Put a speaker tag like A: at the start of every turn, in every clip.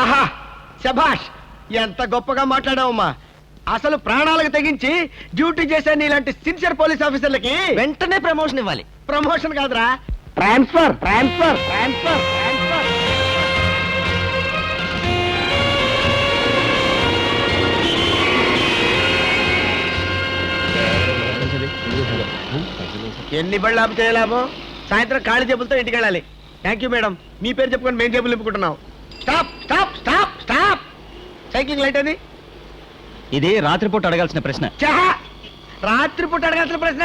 A: ఆహా శభాష్ ఎంత గొప్పగా మాట్లాడావమ్మా. అసలు ప్రాణాలకు తెగించి డ్యూటీ చేసే నీలాంటి సిన్సియర్ పోలీస్ ఆఫీసర్లకి
B: వెంటనే ప్రమోషన్ ఇవ్వాలి.
A: ప్రమోషన్ కాదురా. ట్రాన్స్ఫర్ ట్రాన్స్ఫర్ ట్రాన్స్ఫర్ ట్రాన్స్ఫర్ ఎన్ని బళ్ళు ఆపు చేయలాభం సాయంత్రం ఖాళీ జబ్బులతో ఇంటికి వెళ్ళాలి థ్యాంక్ యూ మేడం మీ పేరు చెప్పుకొని మేము జబ్బులు నింపుకుంటున్నాం. స్టాప్ స్టాప్ సైక్లింగ్ లైట్ అది?
B: ఇది రాత్రిపూట అడగాల్సిన ప్రశ్న.
A: రాత్రిపూట అడగాల్సిన ప్రశ్న?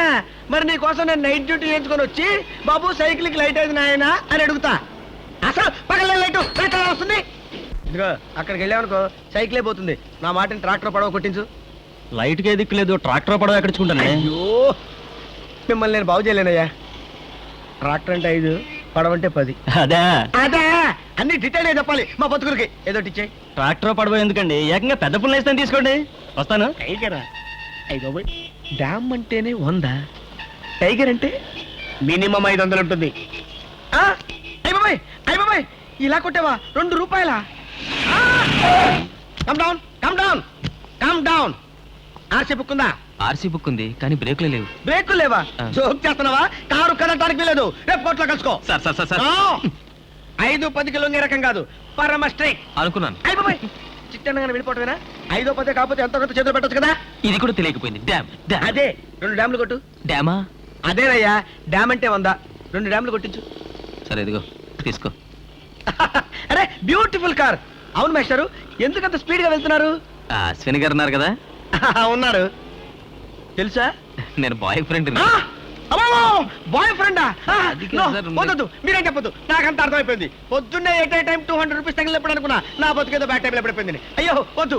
A: మరి నీ కోసం నేను నైట్ డ్యూటీ చేయించుకొని వచ్చి బాబు సైకిల్కి లైట్ అయింది నాయన అని అడుగుతా. అసలు పగల లైట్ వస్తుంది? ఇదిగో అక్కడికి వెళ్ళామనుకో సైకిలే పోతుంది. నా మాటని ట్రాక్టర్ పడవ కొట్టించు.
B: లైట్కి దిక్కు లేదు ట్రాక్టర్ పడవ ఎక్కడించుకుంటానే
A: అయ్యో! మిమ్మల్ని నేను బాగు చేయలేనయ్యా. ట్రాక్టర్ అంటే ఐదు పడవ అంటే పది.
B: అదే.
A: అదే! అన్ని డీటెయిల్ చెప్పాలి మా బతుకులకి. ఏదో ఇచ్చే
B: ట్రాక్టర్ పడవ ఎందుకండి? ఏకంగా పెద్ద పుల్ల వేస్తాను తీసుకోండి. వస్తాను.
A: టైగరా. డ్యామ్ అంటేనే వంద? టైగర్ అంటే మినిమం ఐదు వందలు ఉంటుంది. ఇలా కొట్టేవా? రెండు రూపాయల? Come down come down come down RC book ఉందా?
B: ఆర్సీ బుక్ ఉంది కానీ బ్రేక్లు లేవు.
A: బ్రేకులు లేవా. జోక్ చేస్తున్నావా? కారు కదలటానికి వీలేదు రేపు కోర్టులో కలుసుకో.
B: సార్ సార్ సార్
A: ఐదు పదికి లొంగే రకం కాదు. పరమ స్ట్రైక్.
B: అనుకున్నాను.
A: అయ్ బాబాయ్! చిట్టనగానే వెళ్ళిపోవటమేనా ఐదో పదే కాకపోతే ఎంతో కొంత చేతులు పెట్టొచ్చు కదా?
B: ఇది కూడా తెలియకపోయింది. Dam dam.
A: అదే రెండు డ్యామ్లు కొట్టు.
B: డ్యామా?
A: అదేనయ్యా డ్యామ్ అంటే వంద. రెండు డ్యామ్లు కొట్టించు.
B: సరే ఇదిగో తీసుకో.
A: అరే బ్యూటిఫుల్ కార్. అవును మేస్టారు ఎందుకంత స్పీడ్గా వెళ్తున్నారు?
B: ఆ, అశ్విని గారు ఉన్నారు కదా?
A: ఉన్నారు తెలుసా?
B: నేను బాయ్ ఫ్రెండ్
A: బాయ్ ఫ్రెండా. వద్దు మీరేం చెప్పొద్దు. నాకంత అర్థమైపోయింది. పొద్దున్నే at time two hundred rupees తగిలినప్పుడు అనుకున్నా నా బతుకేదో బ్యాక్ టైం ఎప్పుడైపోయింది అయ్యో వద్దు.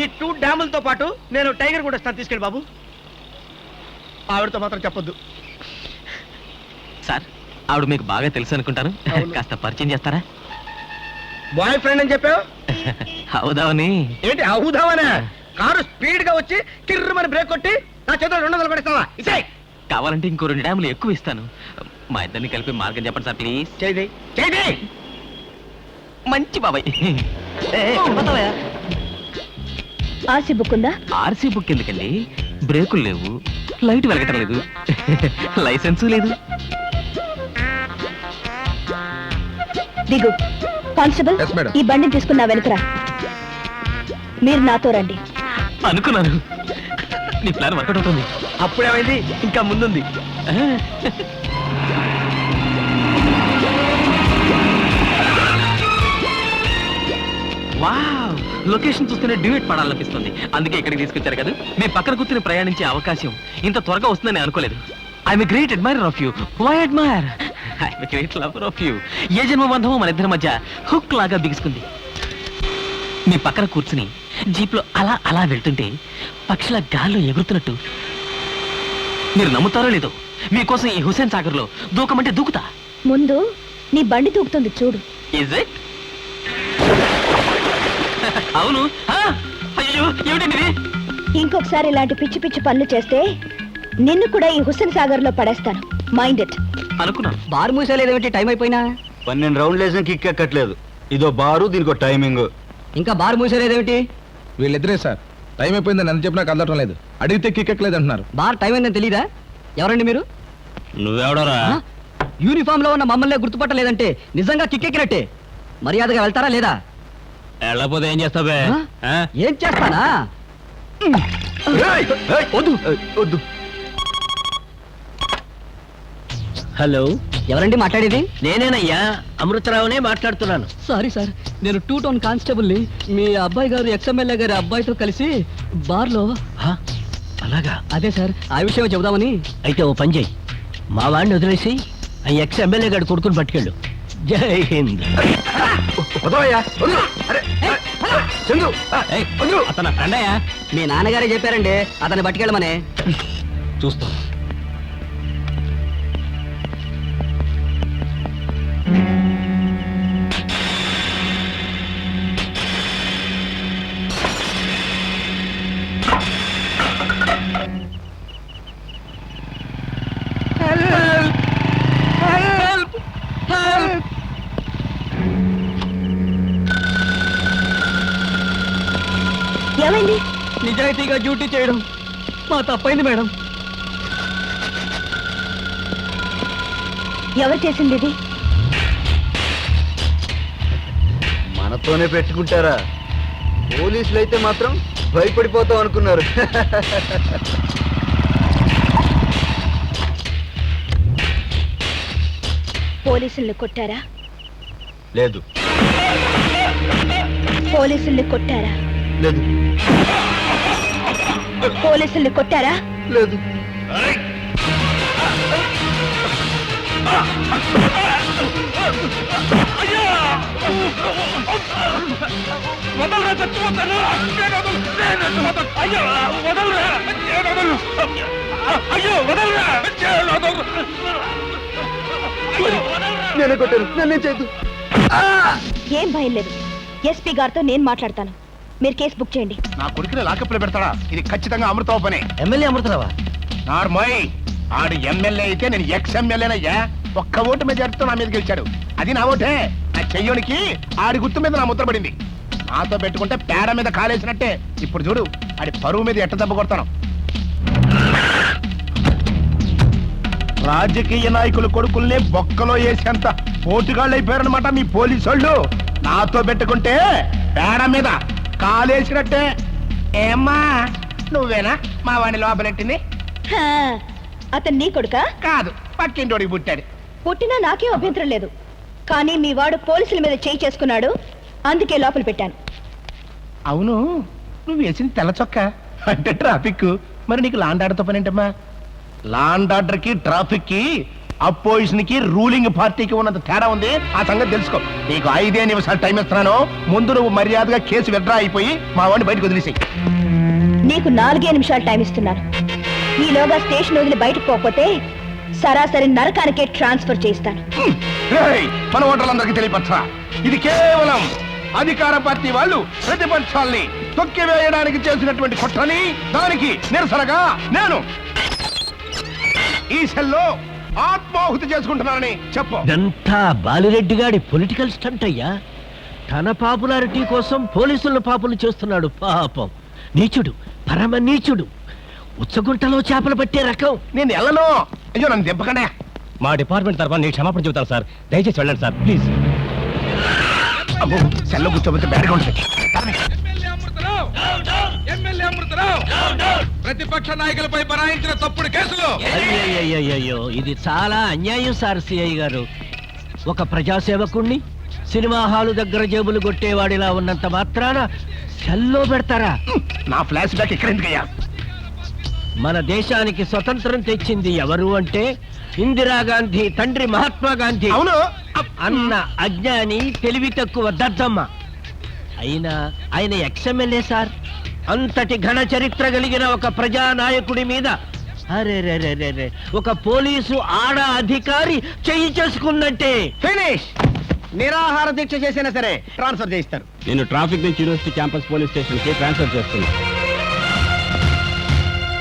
A: ఈ టూ డ్యాములతో పాటు నేను టైగర్ కూడా వస్తాను తీసుకెళ్ళి బాబు. ఆవిడతో మాత్రం చెప్పొద్దు.
B: సార్ ఆవిడ మీకు బాగా తెలుసు అనుకుంటాను. కాస్త పరిచయం చేస్తారా?
A: బాయ్ ఫ్రెండ్ అని చెప్పావు?
B: అవుదామని.
A: ఏంటి అవుదామనే? కారు స్పీడ్గా వచ్చి కిర్రమని బ్రేక్ కొట్టి నా చేతిలో రెండు వందలు పడిస్తావా? ఇసే
B: కావాలంటే ఇంకో రెండు డ్యాములు ఎక్కువ ఇస్తాను. మా ఇద్దరిని కలిపి మార్గం చెప్పండి సార్ ప్లీజ్.
A: చేయి చేయి
B: మంచి బాబాయ్.
C: ఆర్సీ బుక్ ఉందా?
B: ఆర్సీ బుక్ ఎందుకండి? బ్రేకులు లేవు లైట్ వెలగటం లేదు. లైసెన్సు లేదు.
C: దిగు. కానిస్టేబుల్. ఈ బండిని తీసుకున్నా వెనుకరా మీరు నాతో రండి.
B: అనుకున్నాను. నీ ప్లాన్ వర్కౌట్ అవుతుంది.
A: అప్పుడేమైంది? ఇంకా ముందుంది.
B: వావ్! లొకేషన్ చూస్తేనే డ్యూట్ పడాలనిపిస్తుంది. అందుకే ఇక్కడికి తీసుకొచ్చారు కదా. మీ పక్కన కూర్చుని ప్రయాణించే అవకాశం ఇంత త్వరగా వస్తుందని అనుకోలేదు. I'm great admirer of you why admire I'm great lover of you ఏ జన్మ బంధమో మన ఇద్దరి మధ్య హుక్ లాగా బిగుసుకుంది. మీ పక్కన కూర్చుని జీప్లో అలా అలా వెళ్తుంటే పక్షుల గాల్లో ఎగురుతున్నట్టు మీరు నమ్ముతారో లేదో మీకోసం ఈ హుసేన్ సాగర్లో దూకమంటే దూకుతా.
C: ముందు నీ బండి తూగుతుంది చూడు.
B: ఇజ్ ఇట్ అవును. ఆ? అయ్యో ఏమిటండి
C: ఇంకొకసారి ఇలాంటి పిచ్చి పిచ్చి పనులు చేస్తే నిన్ను కూడా ఈ హుస్సేన్ సాగర్లో పడేస్తాను. మైండ్ ఇట్
B: అనుకున్నాను.
D: బారు మూసేలేదేమిటి టైం అయిపోయినా?
E: పన్నెండు రౌండ్లు వేసిన కిక్ ఎక్కట్లేదు. ఇదో బారు దీనికో టైమింగ్
D: ఇంకా బారు మూసేలేదేమిటి
F: వీళ్ళిద్దరే సార్. టైం అయిపోయిందని ఎంత చెప్పినా కదలటం లేదు. అడిగితే కిక్కెక్కలేదు అంటున్నారు.
D: బార్ టైం అయిందని తెలీదా? ఎవరండి మీరు?
B: నువ్వెవడరా?
D: యూనిఫామ్లో ఉన్న మమ్మల్ని గుర్తుపట్టలేదంటే నిజంగా కిక్కెక్కినట్టే. మర్యాదగా వెళ్తారా లేదా?
B: వెళ్ళపోతే ఏం చేస్తావే
D: ఆ? ఏం చేస్తానా?
E: వద్దు వద్దు.
B: హలో?
D: ఎవరండి మాట్లాడేది?
B: నేనేనయ్యా అమృతరావునే మాట్లాడుతున్నాను.
D: సారీ సార్ నేను టూ టౌన్ కానిస్టేబుల్ని మీ అబ్బాయి గారు ఎక్స్ఎమ్మెల్యే గారి అబ్బాయితో కలిసి బార్లో
B: అలాగా?
D: అదే సార్ ఆ విషయం చెబుదామని.
B: అయితే ఓ పని చేయి. మా వాడిని వదిలేసి ఆ ఎక్స్ ఎమ్మెల్యే గారి కొడుకుని పట్టుకెళ్ళు. జై హింద్. అతను ఫ్రెండయ్యా
D: మీ నాన్నగారే చెప్పారండి అతన్ని పట్టుకెళ్ళమని.
B: చూస్తాం.
C: ఏమైంది?
G: నిజాయితీగా డ్యూటీ చేయడం మా తప్పైంది మేడం.
C: ఎవరు చేసింది ఇది?
E: మనతోనే పెట్టుకుంటారా? పోలీసులు అయితే మాత్రం భయపడిపోతాం అనుకున్నారు.
C: పోలీసుల్ని కొట్టారా?
E: లేదు.
C: పోలీసుల్ని కొట్టారా?
E: లేదు.
C: పోలీసుల్ని కొట్టారా?
E: లేదు. నేనే కొట్టాను నన్నే చేయదు
C: ఏం భయం లేదు. ఎస్పీ గారితో నేను మాట్లాడతాను. మీరు కేసు బుక్ చేయండి.
H: నా కొడుకుని లాకప్లో పెడతాడా? ఇది ఖచ్చితంగా అమృతవ పనే
I: ఎమ్మెల్యే అమృతరావా?
H: నార్మోయ్ ఆడు ఎమ్మెల్యే అయితే నేను ఎక్స్ ఎమ్మెల్యేనయ్యా ఒక్క ఓటు మెజార్టీతో నా మీద గెలిచాడు. అది నా ఓటే. నా చెయ్యోనికి ఆడి గుర్తు మీద నా ముద్ర పడింది. నాతో పెట్టుకుంటే పేడ మీద కాలేసినట్టే. ఇప్పుడు చూడు ఆడి పరువు మీద ఎట్ట దెబ్బ కొడతాను. రాజకీయ నాయకుల కొడుకుల్ని బొక్కలో వేసేంత పోటుగాళ్ళు అయిపోయారనమాట మీ పోలీసు వాళ్ళు నాతో పెట్టుకుంటే పేడ మీద కాలేసినట్టే. ఏమ్మా నువ్వేనా మా వాడిని లోపలెట్టింది?
C: హా, అతను నీ కొడుకా?
H: కాదు పక్కింటోడికి పుట్టాడు.
C: పుట్టినా నాకేం అభ్యంతరం లేదు. కానీ మీ వాడు పోలీసుల మీద చేయి చేసుకున్నాడు. అందుకే లోపల పెట్టాను.
H: అవును నువ్వు వేసింది తెల్ల చొక్క. అంటే ట్రాఫిక్ మరి నీకు లాండ్ ఆర్డర్తో పని ఏంటమ్మా లాండ్ ఆర్డర్కి ట్రాఫిక్కి అపోజిషన్కి రూలింగ్ పార్టీకి ఉన్నంత తేడా ఉంది. ఆ సంగతి తెలుసుకో. నీకు ఐదే నిమిషాలు టైం ఇస్తున్నాను. ముందు నువ్వు మర్యాదగా కేసు విత్డ్రా అయిపోయి మా వాడిని బయటకు వదిలేసాయి.
C: నీకు నాలుగే నిమిషాలు టైం ఇస్తున్నాను. ఈలోగా స్టేషన్ వదిలి బయటకు పోకపోతే సరాసరి నరకానికే ట్రాన్స్ఫర్ చేయిస్తాను.
H: రేయ్, మన ఓటర్లందరికీ తెలియపరచరా. ఇది కేవలం అధికార పార్టీ వాళ్ళు ప్రతిపక్షాల్ని తొక్కివేయడానికి చేసినటువంటి కుట్రని దానికి నిరసనగా నేను ఈ సెల్లో ఆత్మాహుతి చేసుకుంటున్నానని చెప్పు.
I: ఇదంతా బాలిరెడ్డి గాడి పొలిటికల్ స్టంట్ అయ్యా. తన పాపులారిటీ కోసం పోలీసుల పాపులు చేస్తున్నాడు పాపం. నీచుడు పరమ నీచుడు. ఉచ్చగుంటలో చేపలు పట్టే రకం.
H: నేను వెళ్ళను అయ్యో నన్ను దెబ్బకనే
I: మా డిపార్ట్మెంట్ తరఫున నీకు క్షమాపణ చెబుతాను సార్. దయచేసి వెళ్ళండి సార్. ప్లీజ్.
H: అబ్బో సెల్లో కూర్చోబోతే బ్యాడ్గా ఉంటుంది.
F: ప్రతిపక్ష నాయకులపై బనాయించిన తప్పుడు కేసులు.
I: అయ్యయ్యయ్యో ఇది చాలా అన్యాయం సార్ సిఐ గారు. ఒక ప్రజాసేవకుణ్ణి సినిమా హాలు దగ్గర జేబులు కొట్టేవాడిలా ఉన్నంత మాత్రాన సెల్లో పెడతారా?
H: నా ఫ్లాష్ బ్యాక్ ఇక్కడ ఎందుకయ్యా?
I: మన దేశానికి స్వతంత్రం తెచ్చింది ఎవరు అంటే ఇందిరాగాంధీ తండ్రి మహాత్మా గాంధీ.
H: అవును.
I: అన్న అజ్ఞాని తెలివి తక్కువ దద్దమ్మ. అయినా ఆయన ఎక్స్ఎమ్మెల్యే సార్. అంతటి ఘన చరిత్ర కలిగిన ఒక ప్రజానాయకుడి మీద అరే రే రే రే రే ఒక పోలీసు ఆడ అధికారి చెయ్యి చేసుకుందంటే.
H: ఫినిష్! నిరాహార దీక్ష చేసినా సరే ట్రాన్స్ఫర్ చేయిస్తారు.
J: నేను ట్రాఫిక్ నుంచి యూనివర్సిటీ క్యాంపస్ పోలీస్ స్టేషన్కి ట్రాన్స్ఫర్ చేస్తున్నాను